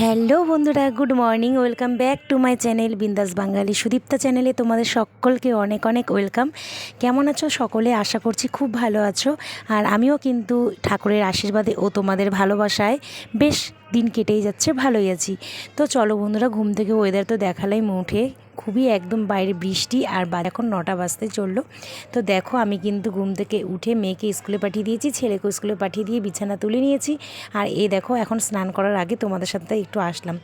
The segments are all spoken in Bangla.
হ্যালো বন্ধুরা, good morning, welcome back to my channel Bindaas Bangali Sudipta চ্যানেলে তোমাদের সকলকে অনেক অনেক ওয়েলকাম। কেমন আছো সকলে? আশা করছি খুব ভালো আছো। আর আমিও কিন্তু ঠাকুরের আশীর্বাদে ও তোমাদের ভালোবাসায় বেশ দিন কেটেই যাচ্ছে, ভালোই আছি। তো চলো বন্ধুরা, ঘুম থেকে ওয়েদার তো দেখালাই উঠে খুবই একদম বাইরে বৃষ্টি আর এখন নটা বাজতে চলল। তো দেখো, আমি কিন্তু ঘুম থেকে উঠে মেয়েকে স্কুলে পাঠিয়ে দিয়েছি ছেলেকে স্কুলে পাঠিয়ে দিয়ে বিছানা তুলে নিয়েছি। আর এই দেখো, এখন স্নান করার আগে তোমাদের সাথে একটু আসলাম।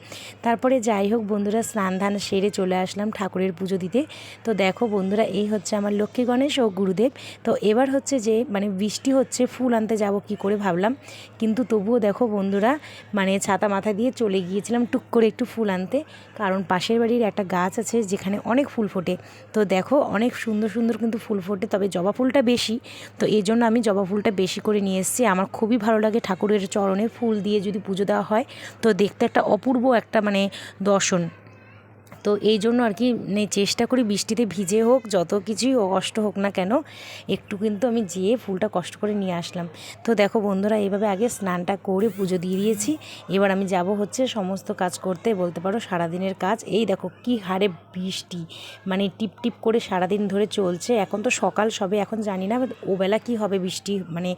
তারপরে যাই হোক, বন্ধুরা স্নান ধান সেরে চলে আসলাম ঠাকুরের পুজো দিতে। তো দেখো বন্ধুরা, এই হচ্ছে আমার লক্ষ্মী গণেশ ও গুরুদেব। তো এবার হচ্ছে যে মানে বৃষ্টি হচ্ছে, ফুল আনতে যাব কি করে ভাবলাম। কিন্তু তবুও দেখো বন্ধুরা মানে ছাতা মাথা দিয়ে চলে গিয়েছিলাম টুক করে একটু ফুল আনতে। কারণ পাশের বাড়ির একটা গাছ আছে যেখানে অনেক ফুল ফোটে। তো দেখো, অনেক সুন্দর সুন্দর কিন্তু ফুল ফোটে, তবে জবা ফুলটা বেশি। তো এই জন্য আমি জবা ফুলটা বেশি করে নিয়ে এসেছি। আমার খুবই ভালো লাগে ঠাকুরের চরণে ফুল দিয়ে যদি পুজো দেওয়া হয়। তো দেখতে একটা অপূর্ব একটা মানে দর্শন। তো এই জন্য আর কি মানে চেষ্টা করি বৃষ্টিতে ভিজে হোক, যত কিছুই কষ্ট হোক না কেন, একটু কিন্তু আমি যেয়ে ফুলটা কষ্ট করে নিয়ে আসলাম। তো দেখো বন্ধুরা, এইভাবে আগে স্নানটা করে পুজো দিয়ে দিয়েছি। এবার আমি যাব হচ্ছে সমস্ত কাজ করতে, বলতে পারো সারাদিনের কাজ। এই দেখো কি হারে বৃষ্টি মানে টিপ টিপ করে সারাদিন ধরে চলছে। এখন তো সকাল সবে, এখন জানি না ওবেলা কি হবে বৃষ্টি মানে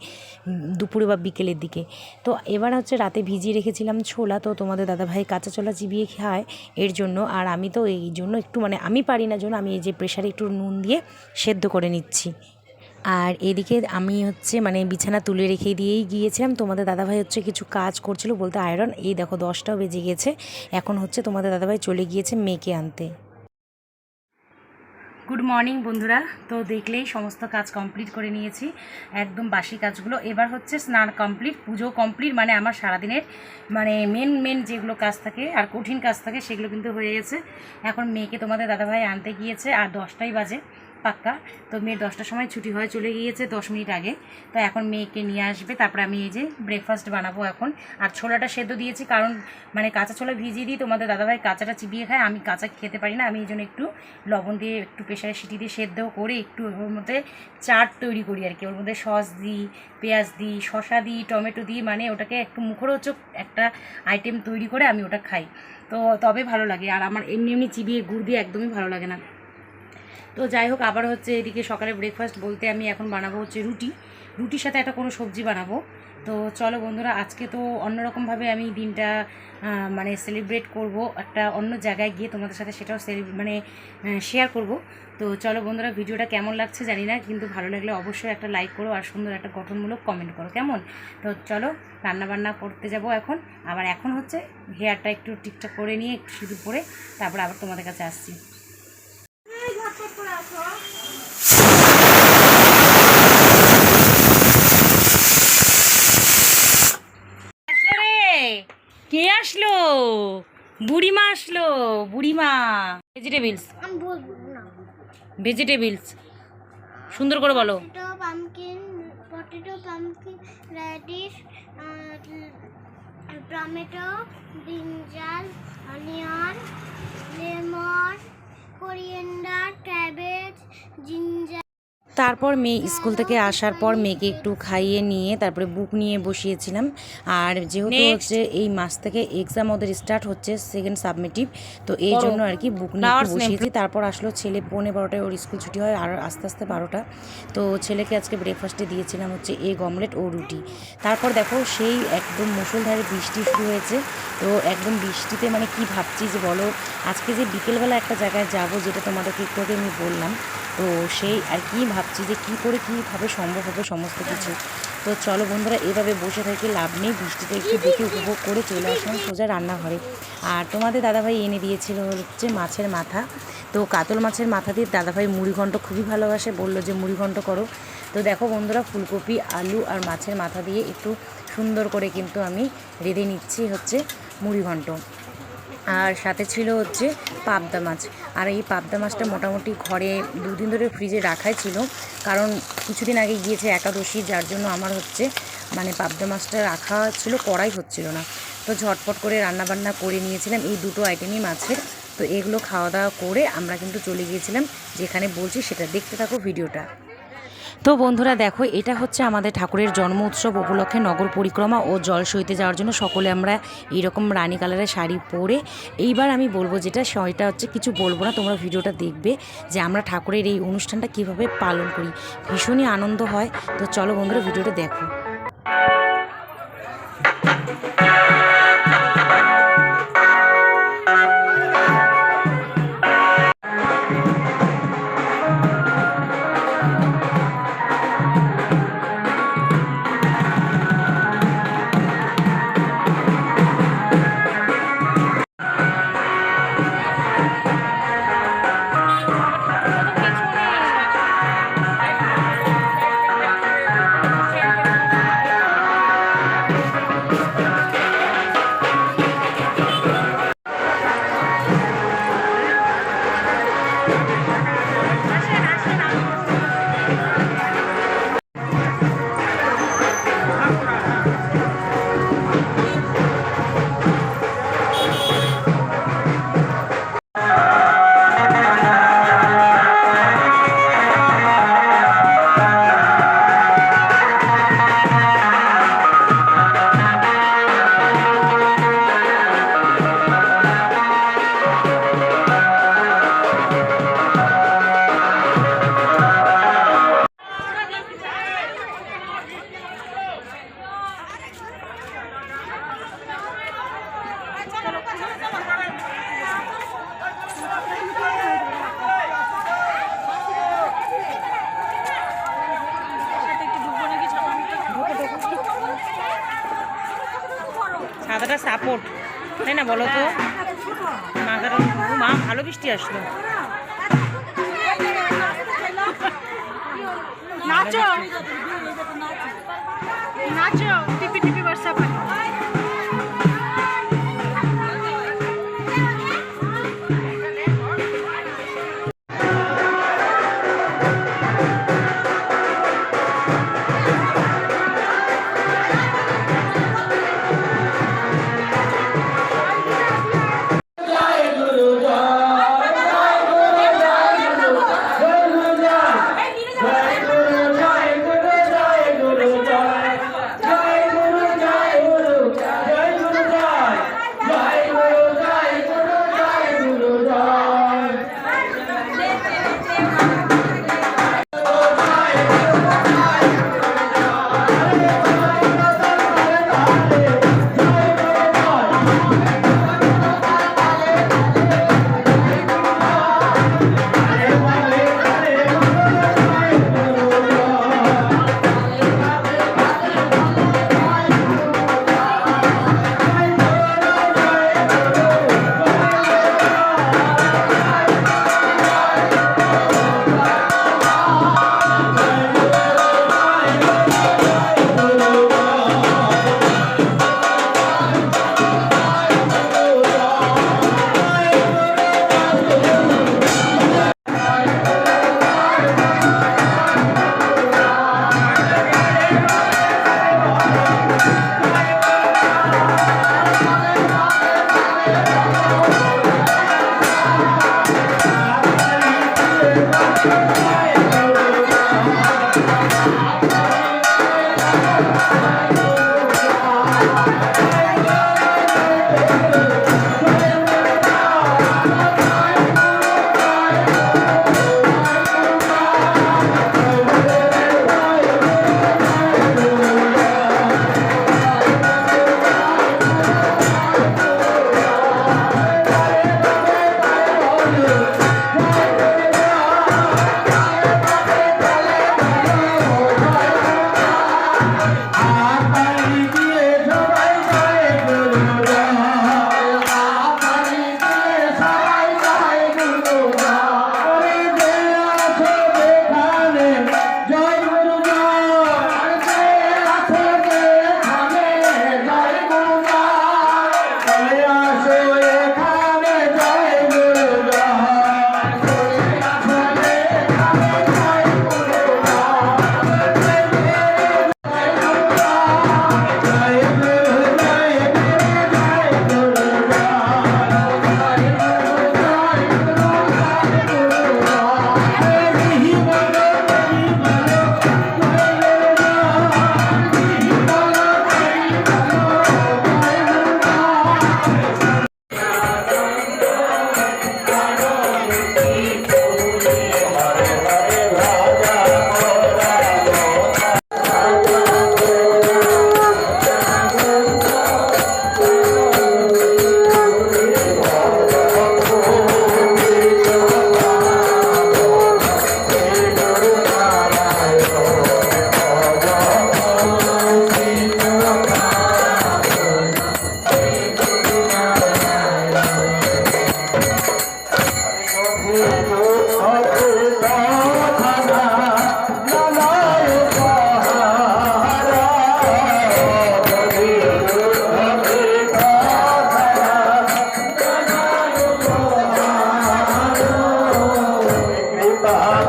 দুপুরে বা বিকেলের দিকে। তো এবার হচ্ছে রাতে ভিজিয়ে রেখেছিলাম ছোলা, তো তোমাদের দাদাভাই কাঁচা ছোলা চিবিয়ে খায়, এর জন্য। আর আমি তো এই জন্য একটু মানে আমি পারি না, জন্য আমি এই যে প্রেশারে একটু নুন দিয়ে সেদ্ধ করে নিচ্ছি। আর এদিকে আমি হচ্ছে মানে বিছানা তুলে রেখে দিয়েই গিয়েছিলাম। তোমাদের দাদাভাই হচ্ছে কিছু কাজ করছিল বলতে আয়রন এই দেখো দশটাও বেজে গেছে। এখন হচ্ছে তোমাদের দাদাভাই চলে গিয়েছে মেয়েকে আনতে। গুড মর্নিং বন্ধুরা। তো দেখলেই সমস্ত কাজ কমপ্লিট করে নিয়েছি। একদম বাসি কাজগুলো। এবার হচ্ছে স্নান কমপ্লিট পুজো কমপ্লিট মানে আমার সারাদিনের মানে মেন মেন যেগুলো কাজ থাকে আর কঠিন কাজ থাকে, সেগুলো কিন্তু হয়ে গেছে। এখন মেয়েকে তোমাদের দাদাভাই আনতে গিয়েছে, আর দশটাই বাজে। পাক্কা। তো মেয়ের দশটার সময় ছুটি হয়ে চলে গিয়েছে দশ মিনিট আগে। তো এখন মেয়েকে নিয়ে আসবে। তারপরে আমি এই যে ব্রেকফাস্ট বানাবো এখন। আর ছোলাটা সেদ্ধ দিয়েছি কারণ মানে কাঁচা ছোলা ভিজিয়ে দিই, তোমাদের দাদাভাই কাঁচাটা চিবিয়ে খায়। আমি কাঁচা খেতে পারি না। আমি এই জন্য একটু লবণ দিয়ে, একটু প্রেশারে সিটি দিয়ে সেদ্ধ করে একটু ওর মধ্যে চাট তৈরি করি আর কি। ওর মধ্যে সস দিই, পেঁয়াজ দিই, শসা দিই, টমেটো দিই। মানে ওটাকে একটু মুখরোচক একটা আইটেম তৈরি করে আমি ওটা খাই। তো তবে ভালো লাগে। আর আমার এমনি এমনি চিবিয়ে, গুড় দিয়ে একদমই ভালো লাগে না। তো যাই হোক, আবার হচ্ছে এদিকে সকালে ব্রেকফাস্ট বলতে আমি এখন বানাবো হচ্ছে রুটি। রুটির সাথে একটা কোনো সবজি বানাবো। তো চলো বন্ধুরা, আজকে তো অন্যরকমভাবে আমি দিনটা মানে সেলিব্রেট করব একটা অন্য জায়গায় গিয়ে তোমাদের সাথে সেটাও মানে শেয়ার করব। তো চলো বন্ধুরা, ভিডিওটা কেমন লাগছে জানি না, কিন্তু ভালো লাগলে অবশ্যই একটা লাইক করো আর সুন্দর একটা গঠনমূলক কমেন্ট করো, কেমন? তো চলো রান্না বান্না করতে যাব এখন। আবার এখন হচ্ছে হেয়ারটা একটু ঠিকঠাক করে নিয়ে, একটু সিঁদুর পরে, তারপর আবার তোমাদের কাছে আসছি আসলো রে কে আসলো বুড়িমা আসলো বুড়িমা। ভেজিটেবিলস আমি বলব না। ভেজিটেবিলস সুন্দর করে বলো। Pumpkin potato pumpkin radish tomato brinjal onion lemon coriander cabbage ginger তারপর মেয়ে স্কুল থেকে আসার পর মেয়েকে একটু খাইয়ে নিয়ে তারপরে বুক নিয়ে বসিয়েছিলাম। আর যেহেতু হচ্ছে এই মাস থেকে এক্সাম ওদের স্টার্ট হচ্ছে সেকেন্ড সাবমিটিভ তো এই জন্য আর কি বুক নিয়ে বসিয়েছি। তারপর আসলো ছেলে পৌনে বারোটায় ওর স্কুল ছুটি হয় আর আস্তে আস্তে বারোটা। তো ছেলেকে আজকে ব্রেকফাস্টে দিয়েছিলাম হচ্ছে এগ অমলেট ও রুটি। তারপর দেখো সেই একদম মুসলধারে বৃষ্টি শুরু হয়েছে। তো একদম বৃষ্টিতে মানে কি ভাবছি যে বলো আজকে যে বিকেলবেলা একটা জায়গায় যাব যেটা তোমাদেরকে একটু আগে আমি বললাম তো সেই আর কি ভাবছি যে কি করে কীভাবে সম্ভব হবে সমস্ত কিছু। তো চলো বন্ধুরা এভাবে বসে থেকে লাভ নেই বৃষ্টিতে একটু দেখে উপভোগ করে চলে আসলাম সোজা রান্নাঘরে। আর তোমাদের দাদাভাই এনে দিয়েছিল হচ্ছে মাছের মাথা। তো কাতল মাছের মাথা দিয়ে দাদাভাই মুড়িঘণ্ট খুবই ভালোবাসে বলল যে মুড়িঘণ্ট করো। তো দেখো বন্ধুরা ফুলকপি আলু আর মাছের মাথা দিয়ে একটু সুন্দর করে কিন্তু আমি রেঁধে নিচ্ছি হচ্ছে মুড়িঘণ্ট আর সাথে ছিল হচ্ছে পাবদা মাছ। আর এই পাবদা মাছটা মোটামুটি ঘরে দুদিন ধরে ফ্রিজে রাখাই ছিল। কারণ কিছুদিন আগে গিয়েছে একাদশী, যার জন্য আমার হচ্ছে মানে পাবদা মাছটা রাখা ছিল, করাই হচ্ছিল না। তো ঝটপট করে রান্নাবান্না করে নিয়েছিলাম এই দুটো আইটেমই মাছের। তো এগুলো খাওয়া দাওয়া করে আমরা কিন্তু চলে গিয়েছিলাম, যেখানে বলছি সেটা দেখতে থাকো ভিডিওটা। তো বন্ধুরা দেখো, এটা হচ্ছে আমাদের ঠাকুরের জন্ম উৎসব উপলক্ষে নগর পরিক্রমা ও জল সইতে যাওয়ার জন্য সকলে আমরা এইরকম রানী কালারের শাড়ি পরে, এইবার আমি বলব যেটা, সেটা হচ্ছে কিছু বলব না, তোমরা ভিডিওটা দেখবে যে আমরা ঠাকুরের এই অনুষ্ঠানটা কীভাবে পালন করি। ভীষণই আনন্দ হয়। তো চলো বন্ধুরা, ভিডিওটা দেখো। সাদাটা সাপোর্ট তাই না বলো তো? মাথাটা মা ভালো বৃষ্টি আসলো। নাচো। নাচো।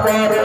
পার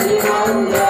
Hare Rama